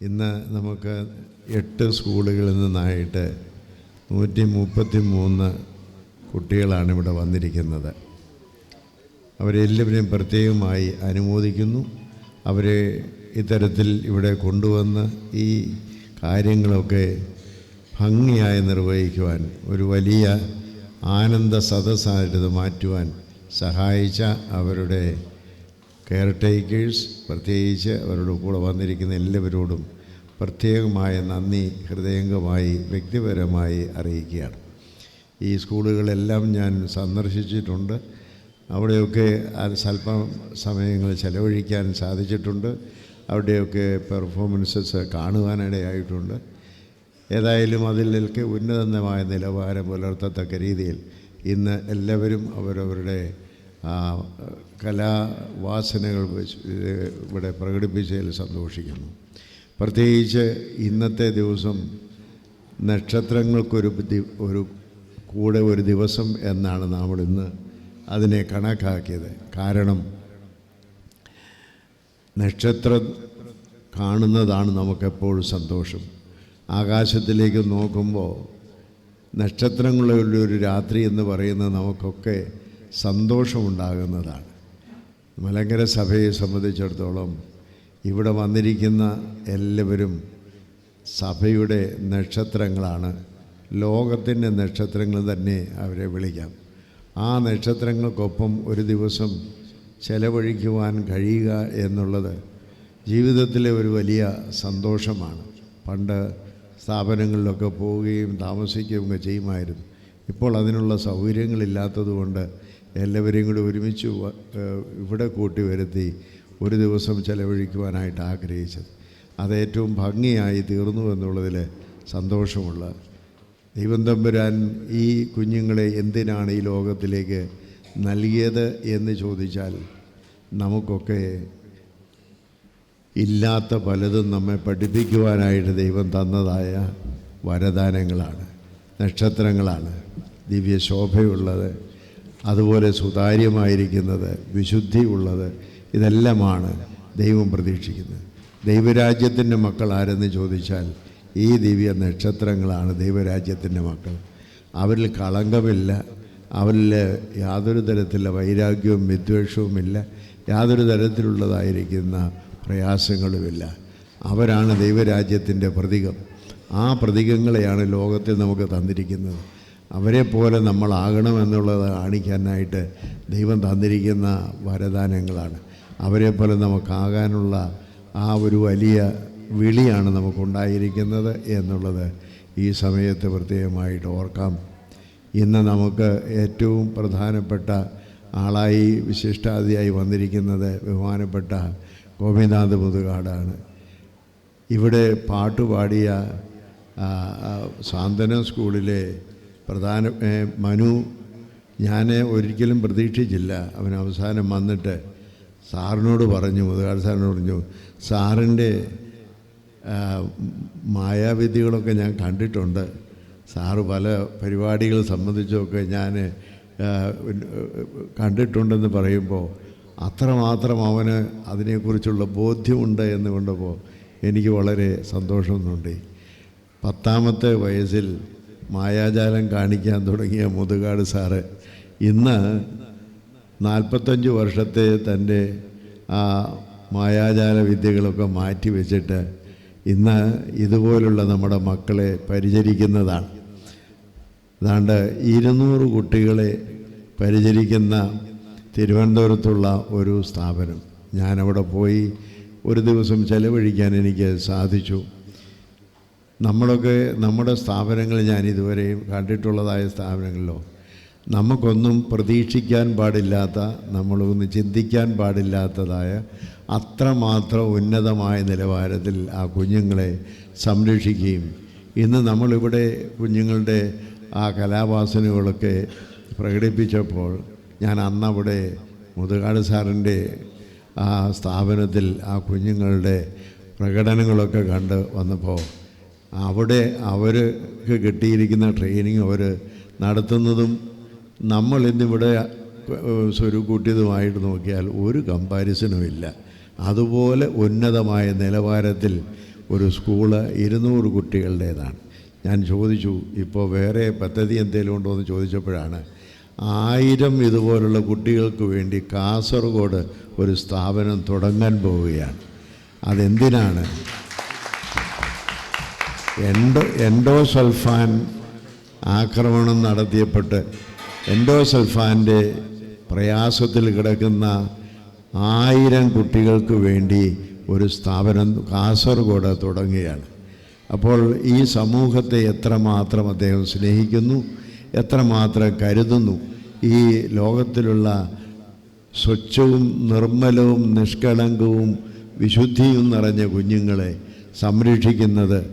ഇന്ന് നമുക്ക് എട്ട് സ്കൂളുകളിൽ നിന്നായിട്ട് നൂറ്റി മുപ്പത്തി മൂന്ന് കുട്ടികളാണ് ഇവിടെ വന്നിരിക്കുന്നത്. അവരെല്ലാവരെയും പ്രത്യേകമായി അനുമോദിക്കുന്നു. അവരെ ഇത്തരത്തിൽ ഇവിടെ കൊണ്ടുവന്ന് ഈ കാര്യങ്ങളൊക്കെ ഭംഗിയായി നിർവഹിക്കുവാൻ ഒരു വലിയ ആനന്ദ സദസ്സായിട്ട് മാറ്റുവാൻ സഹായിച്ച അവരുടെ കെയർ ടേക്കേഴ്സ് പ്രത്യേകിച്ച് അവരുടെ കൂടെ വന്നിരിക്കുന്ന എല്ലാവരോടും പ്രത്യേകമായ നന്ദി ഹൃദയംഗമായി വ്യക്തിപരമായി അറിയിക്കുകയാണ്. ഈ സ്കൂളുകളെല്ലാം ഞാൻ സന്ദർശിച്ചിട്ടുണ്ട്. അവിടെയൊക്കെ സ്വല്പം സമയങ്ങൾ ചെലവഴിക്കാൻ സാധിച്ചിട്ടുണ്ട്. അവിടെയൊക്കെ പെർഫോമൻസസ് കാണുവാനിടയായിട്ടുണ്ട്. ഏതായാലും അതിലൊക്കെ ഉന്നതമായ നിലവാരം പുലർത്തത്തക്ക രീതിയിൽ ഇന്ന് എല്ലാവരും അവരവരുടെ കലാവാസനകൾ ഇവിടെ പ്രകടിപ്പിച്ചതിൽ സന്തോഷിക്കുന്നു. പ്രത്യേകിച്ച് ഇന്നത്തെ ദിവസം നക്ഷത്രങ്ങൾക്കൊരു ഒരു കൂടെ ഒരു ദിവസം എന്നാണ് നമ്മൾ ഇന്ന് അതിനെ കണക്കാക്കിയത്. കാരണം നക്ഷത്രം കാണുന്നതാണ് നമുക്കെപ്പോഴും സന്തോഷം. ആകാശത്തിലേക്ക് നോക്കുമ്പോൾ നക്ഷത്രങ്ങളുള്ളൊരു ഒരു രാത്രി എന്ന് പറയുന്നത് നമുക്കൊക്കെ സന്തോഷമുണ്ടാകുന്നതാണ്. മലങ്കര സഭയെ സംബന്ധിച്ചിടത്തോളം ഇവിടെ വന്നിരിക്കുന്ന എല്ലാവരും സഭയുടെ നക്ഷത്രങ്ങളാണ്. ലോകത്തിന്റെ നക്ഷത്രങ്ങൾ തന്നെ അവരെ വിളിക്കാം. ആ നക്ഷത്രങ്ങൾക്കൊപ്പം ഒരു ദിവസം ചെലവഴിക്കുവാൻ കഴിയുക എന്നുള്ളത് ജീവിതത്തിലെ ഒരു വലിയ സന്തോഷമാണ്. പണ്ട് സ്ഥാപനങ്ങളിലൊക്കെ പോവുകയും താമസിക്കുകയും ഒക്കെ ചെയ്യുമായിരുന്നു. ഇപ്പോൾ അതിനുള്ള സൗകര്യങ്ങളില്ലാത്തതുകൊണ്ട് എല്ലാവരെയും കൂടി ഒരുമിച്ച് ഇവിടെ കൂട്ടി വരുത്തി ഒരു ദിവസം ചെലവഴിക്കുവാനായിട്ട് ആഗ്രഹിച്ചത്. അത് ഏറ്റവും ഭംഗിയായി തീർന്നു എന്നുള്ളതിൽ സന്തോഷമുള്ള ദൈവം തമ്പുരാൻ ഈ കുഞ്ഞുങ്ങളെ എന്തിനാണ് ഈ ലോകത്തിലേക്ക് നൽകിയത് എന്ന് ചോദിച്ചാൽ നമുക്കൊക്കെ ഇല്ലാത്ത പലതും നമ്മെ പഠിപ്പിക്കുവാനായിട്ട് ദൈവം തന്നതായ വരദാനങ്ങളാണ് നക്ഷത്രങ്ങളാണ് ദിവ്യശോഭയുള്ളത് അതുപോലെ സുതാര്യമായിരിക്കുന്നത് വിശുദ്ധി ഉള്ളത് ഇതെല്ലാമാണ് ദൈവം പ്രതീക്ഷിക്കുന്നത്. ദൈവരാജ്യത്തിന്റെ മക്കൾ ആരെന്ന് ചോദിച്ചാൽ ഈ ദിവ്യ നക്ഷത്രങ്ങളാണ് ദൈവരാജ്യത്തിന്റെ മക്കൾ. അവരിൽ കളങ്കമില്ല അവരിൽ യാതൊരു തരത്തിലുള്ള വൈരാഗ്യവും വിദ്വേഷവുമില്ല യാതൊരു തരത്തിലുള്ളതായിരിക്കുന്ന പ്രയാസങ്ങളുമില്ല. അവരാണ് ദൈവരാജ്യത്തിന്റെ പ്രതീകം. ആ പ്രതീകങ്ങളെയാണ് ലോകത്തിൽ നമുക്ക് തന്നിരിക്കുന്നത്. അവരെ പോലെ നമ്മളാകണമെന്നുള്ളത് കാണിക്കാനായിട്ട് ദൈവം തന്നിരിക്കുന്ന വരദാനങ്ങളാണ്. അവരെ പോലെ നമുക്കാകാനുള്ള ആ ഒരു വലിയ വിളിയാണ് നമുക്കുണ്ടായിരിക്കുന്നത് എന്നുള്ളത് ഈ സമയത്ത് പ്രത്യേകമായിട്ട് ഓർക്കാം. ഇന്ന് നമുക്ക് ഏറ്റവും പ്രധാനപ്പെട്ട ആളായി വിശിഷ്ടാതിയായി വന്നിരിക്കുന്നത് ബഹുമാനപ്പെട്ട ഗോപിനാഥ് മുതുകാടാണ്. ഇവിടെ പാട്ടുപാടിയ സാന്ത്വന സ്കൂളിലെ പ്രധാന മനു ഞാൻ ഒരിക്കലും പ്രതീക്ഷിച്ചില്ല. അവൻ അവസാനം വന്നിട്ട് സാറിനോട് പറഞ്ഞു മുതുകാട് സാറിനോട് പറഞ്ഞു സാറിന്റെ മായാവിദ്യകളൊക്കെ ഞാൻ കണ്ടിട്ടുണ്ട്. സാറ് പല പരിപാടികൾ സംബന്ധിച്ചൊക്കെ ഞാൻ കണ്ടിട്ടുണ്ടെന്ന് പറയുമ്പോൾ അത്രമാത്രം അവന് അതിനെക്കുറിച്ചുള്ള ബോധ്യമുണ്ട് എന്ന് കൊണ്ടപ്പോൾ എനിക്ക് വളരെ സന്തോഷമൊന്നുണ്ട് പത്താമത്തെ വയസ്സിൽ മായാജാലം കാണിക്കാൻ തുടങ്ങിയ മുതുകാട് സാറ് ഇന്ന് നാൽപ്പത്തഞ്ച് വർഷത്തെ തന്റെ ആ മായാജാല വിദ്യകളൊക്കെ മാറ്റി വെച്ചിട്ട് ഇന്ന് ഇതുപോലുള്ള നമ്മുടെ മക്കളെ പരിചരിക്കുന്നതാണ്. അതാണ്ട് ഇരുന്നൂറ് കുട്ടികളെ പരിചരിക്കുന്ന തിരുവനന്തപുരത്തുള്ള ഒരു സ്ഥാപനം. ഞാനവിടെ പോയി ഒരു ദിവസം ചെലവഴിക്കാൻ എനിക്ക് സാധിച്ചു. നമ്മളൊക്കെ നമ്മുടെ സ്ഥാപനങ്ങൾ ഞാൻ ഇതുവരെയും കണ്ടിട്ടുള്ളതായ സ്ഥാപനങ്ങളിലോ നമുക്കൊന്നും പ്രതീക്ഷിക്കാൻ പാടില്ലാത്ത നമ്മളൊന്ന് ചിന്തിക്കാൻ പാടില്ലാത്തതായ അത്രമാത്രം ഉന്നതമായ നിലവാരത്തിൽ ആ കുഞ്ഞുങ്ങളെ സംരക്ഷിക്കുകയും ഇന്ന് നമ്മളിവിടെ കുഞ്ഞുങ്ങളുടെ ആ കലാവാസനകളൊക്കെ പ്രകടിപ്പിച്ചപ്പോൾ ഞാൻ അന്നവിടെ മുതുകാട് സാറിന്റെ ആ സ്ഥാപനത്തിൽ ആ കുഞ്ഞുങ്ങളുടെ പ്രകടനങ്ങളൊക്കെ കണ്ട് വന്നപ്പോൾ അവിടെ അവർക്ക് കിട്ടിയിരിക്കുന്ന ട്രെയിനിങ് അവർ നടത്തുന്നതും നമ്മൾ ഇന്നിവിടെ സ്വരുക്കൂട്ടിയതുമായിട്ട് നോക്കിയാൽ ഒരു കമ്പാരിസനുമില്ല അതുപോലെ ഉന്നതമായ നിലവാരത്തിൽ ഒരു സ്കൂൾ ഇരുന്നൂറ് കുട്ടികളുടേതാണ്. ഞാൻ ചോദിച്ചു ഇപ്പോൾ വേറെ പദ്ധതി എന്തെങ്കിലും ഉണ്ടോ എന്ന് ചോദിച്ചപ്പോഴാണ് ആയിരം ഇതുപോലുള്ള കുട്ടികൾക്ക് വേണ്ടി കാസർഗോഡ് ഒരു സ്ഥാപനം തുടങ്ങാൻ പോവുകയാണ്. അതെന്തിനാണ്? എൻഡോ എൻഡോസൾഫാൻ ആക്രമണം നടത്തിയപ്പെട്ട് എൻഡോസൾഫാന്റെ പ്രയാസത്തിൽ കിടക്കുന്ന ആയിരം കുട്ടികൾക്ക് വേണ്ടി ഒരു സ്ഥാപനം കാസർഗോഡ് തുടങ്ങുകയാണ്. അപ്പോൾ ഈ സമൂഹത്തെ എത്രമാത്രം അദ്ദേഹം സ്നേഹിക്കുന്നു എത്രമാത്രം കരുതുന്നു ഈ ലോകത്തിലുള്ള സ്വച്ഛവും നിർമ്മലവും നിഷ്കളങ്കവും വിശുദ്ധിയും നിറഞ്ഞ കുഞ്ഞുങ്ങളെ സംരക്ഷിക്കുന്നത്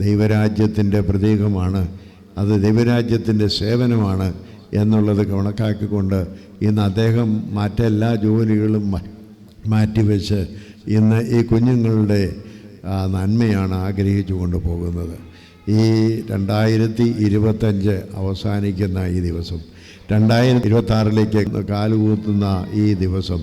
ദൈവരാജ്യത്തിന്റെ പ്രതീകമാണ്. അത് ദൈവരാജ്യത്തിന്റെ സേവനമാണ്. എന്നുള്ളത് കണക്കാക്കിക്കൊണ്ട് ഇന്ന് അദ്ദേഹം മറ്റെല്ലാ ജോലികളും മാറ്റിവെച്ച് ഇന്ന് ഈ കുഞ്ഞുങ്ങളുടെ നന്മയാണ് ആഗ്രഹിച്ചു കൊണ്ടുപോകുന്നത് ഈ രണ്ടായിരത്തി ഇരുപത്തഞ്ച് അവസാനിക്കുന്ന ഈ ദിവസം രണ്ടായിരത്തി ഇരുപത്താറിലേക്ക് കാലുകൂത്തുന്ന ഈ ദിവസം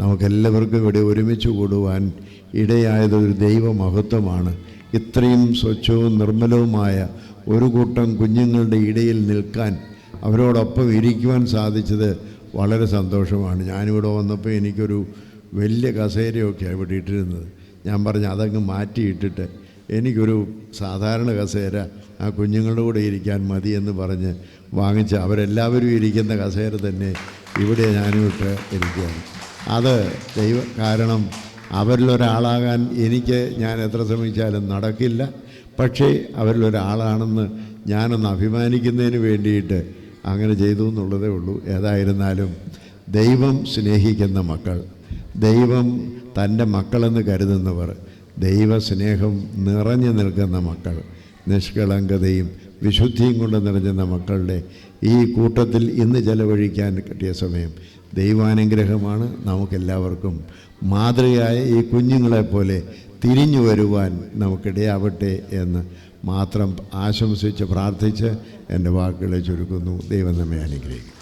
നമുക്കെല്ലാവർക്കും ഇവിടെ ഒരുമിച്ച് കൂടുവാൻ ഇടയായത് ഒരു ദൈവമഹത്വമാണ്. ഇത്രയും സ്വച്ഛവും നിർമ്മലവുമായ ഒരു കൂട്ടം കുഞ്ഞുങ്ങളുടെ ഇടയിൽ നിൽക്കാൻ അവരോടൊപ്പം ഇരിക്കുവാൻ സാധിച്ചത് വളരെ സന്തോഷമാണ്. ഞാനിവിടെ വന്നപ്പോൾ എനിക്കൊരു വലിയ കസേരയൊക്കെയാണ് ഇവിടെ ഇട്ടിരുന്നത്. ഞാൻ പറഞ്ഞു അതങ്ങ് മാറ്റിയിട്ടിട്ട് എനിക്കൊരു സാധാരണ കസേര ആ കുഞ്ഞുങ്ങളുടെ കൂടെ ഇരിക്കാൻ മതി എന്ന് പറഞ്ഞ് വാങ്ങിച്ച് അവരെല്ലാവരും ഇരിക്കുന്ന കസേര തന്നെ ഇവിടെ ഞാനും ഇട്ട് ഇരിക്കുകയാണ്. അത് ദൈവ കാരണം അവരിലൊരാളാകാൻ എനിക്ക് ഞാൻ എത്ര ശ്രമിച്ചാലും നടക്കില്ല. പക്ഷേ അവരിലൊരാളാണെന്ന് ഞാനൊന്ന് അഭിമാനിക്കുന്നതിന് വേണ്ടിയിട്ട് അങ്ങനെ ചെയ്തു എന്നുള്ളതേ ഉള്ളൂ. ഏതായിരുന്നാലും ദൈവം സ്നേഹിക്കുന്ന മക്കൾ ദൈവം തന്റെ മക്കളെന്ന് കരുതുന്നവർ ദൈവസ്നേഹം നിറഞ്ഞു നിൽക്കുന്ന മക്കൾ നിഷ്കളങ്കതയും വിശുദ്ധിയും കൊണ്ട് നിറഞ്ഞുന്ന മക്കളുടെ ഈ കൂട്ടത്തിൽ ഇന്ന് ചെലവഴിക്കാൻ കിട്ടിയ സമയം ദൈവാനുഗ്രഹമാണ്. നമുക്കെല്ലാവർക്കും മാതൃകയായ ഈ കുഞ്ഞുങ്ങളെപ്പോലെ തിരിഞ്ഞു വരുവാൻ നമുക്കിടയാവട്ടെ എന്ന് മാത്രം ആശംസിച്ച് പ്രാർത്ഥിച്ച് എന്റെ വാക്കുകളെ ചുരുക്കുന്നു. ദൈവം നമ്മെ അനുഗ്രഹിക്കും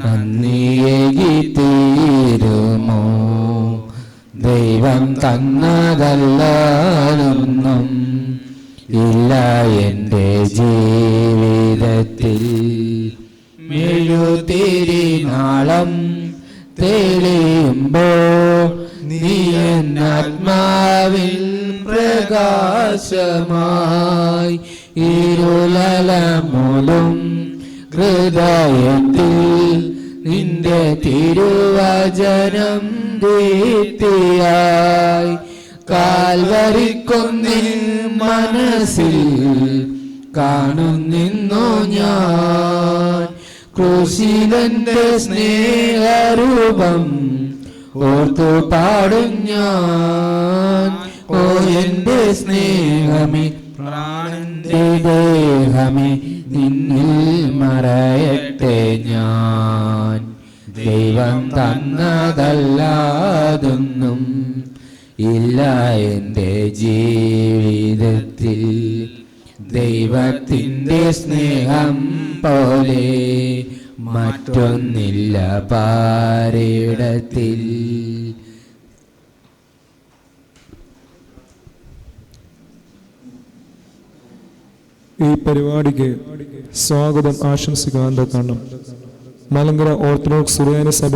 നന്ദിയേകി തീരുമോ ദൈവം തന്നതല്ലാതൊന്നും ഇല്ല എന്റെ ജീവിതത്തിൽ. മെഴുതിരി നാളം തെളിയുമ്പോ നീ എന്നാത്മാവിൽ പ്രകാശമായി ഇരുളലമുലും ഹൃദയത്തിൽ നിന്റെ തിരുവചനം ദീപ്തിയായി കാൽവരിക്കൊന്നിൽ മനസ്സിൽ കാണുന്നിന്നു ഞാൻ. ക്രൂശിതന്റെ സ്നേഹരൂപം ഓർത്തു പാടും ഞാൻ. ഓ എന്റെ സ്നേഹമേ പ്രാണന്റെ ദേഹമേ നിന്നിൽ മറയട്ടെ ഞാൻ. ദൈവം തന്നതല്ലാതൊന്നും ഇല്ല എന്റെ ജീവിതത്തിൽ. ദൈവത്തിന്റെ സ്നേഹം പോലെ മറ്റൊന്നില്ല പാരിടത്തിൽ ഈ പരിപാടിക്ക് സ്വാഗതം ആശംസിക്കാൻ കാരണം മലങ്കര ഓർത്തഡോക്സ് സുറിയാനി സഭ